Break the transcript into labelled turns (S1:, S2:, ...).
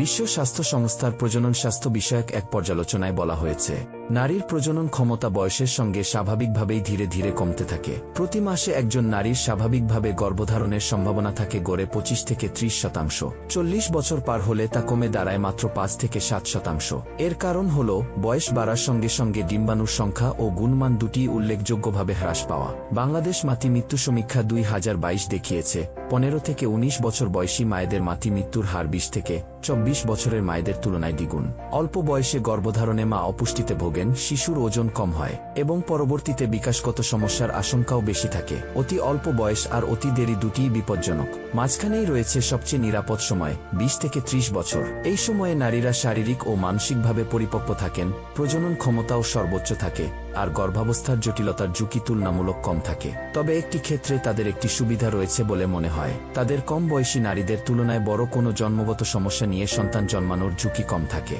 S1: বিশ্ব স্বাস্থ্য সংস্থার প্রজনন স্বাস্থ্য বিষয়ক এক পর্যালোচনায় বলা হয়েছে, নারীর প্রজনন ক্ষমতা বয়সের সঙ্গে স্বাভাবিকভাবেই ধীরে ধীরে কমতে থাকে। প্রতি মাসে একজন নারীর স্বাভাবিকভাবে গর্ভধারণের সম্ভাবনা থাকে গড়ে পঁচিশ থেকে ত্রিশ শতাংশ। চল্লিশ বছর পার হলে তা কমে দাঁড়ায় মাত্র পাঁচ থেকে সাত শতাংশ। এর কারণ হল, বয়স বাড়ার সঙ্গে সঙ্গে ডিম্বাণুর সংখ্যা ও গুণমান দুটি উল্লেখযোগ্যভাবে হ্রাস পাওয়া। বাংলাদেশ মাতৃ মৃত্যু সমীক্ষা দুই হাজার বাইশ দেখিয়েছে পনেরো থেকে ১৯ বছর বয়সী মায়েদের মাতৃ মৃত্যুর হার বিশ থেকে চব্বিশ বছরের মায়েদের তুলনায় দ্বিগুণ। অল্প বয়সে গর্ভধারণে মা অপুষ্টিতে ভোগেন, শিশুর ওজন কম হয় এবং পরবর্তীতে বিকাশগত সমস্যার আশঙ্কাও বেশি থাকে। অতি অল্প বয়স আর অতি দেরি দুটিই বিপজ্জনক। মাঝখানেই রয়েছে সবচেয়ে নিরাপদ সময়, বিশ থেকে ত্রিশ বছর। এই সময়ে নারীরা শারীরিক ও মানসিকভাবে পরিপক্ব থাকেন, প্রজনন ক্ষমতাও সর্বোচ্চ থাকে। আর গর্ভাবস্থার জটিলতার ঝুঁকি তুলনামূলক কম থাকে। তবে একটি ক্ষেত্রে তাদের একটি সুবিধা রয়েছে বলে মনে হয়। তাদের কম বয়সী নারীদের তুলনায় বড় কোনো জন্মগত সমস্যা নিয়ে সন্তান জন্মানোর ঝুঁকি কম থাকে।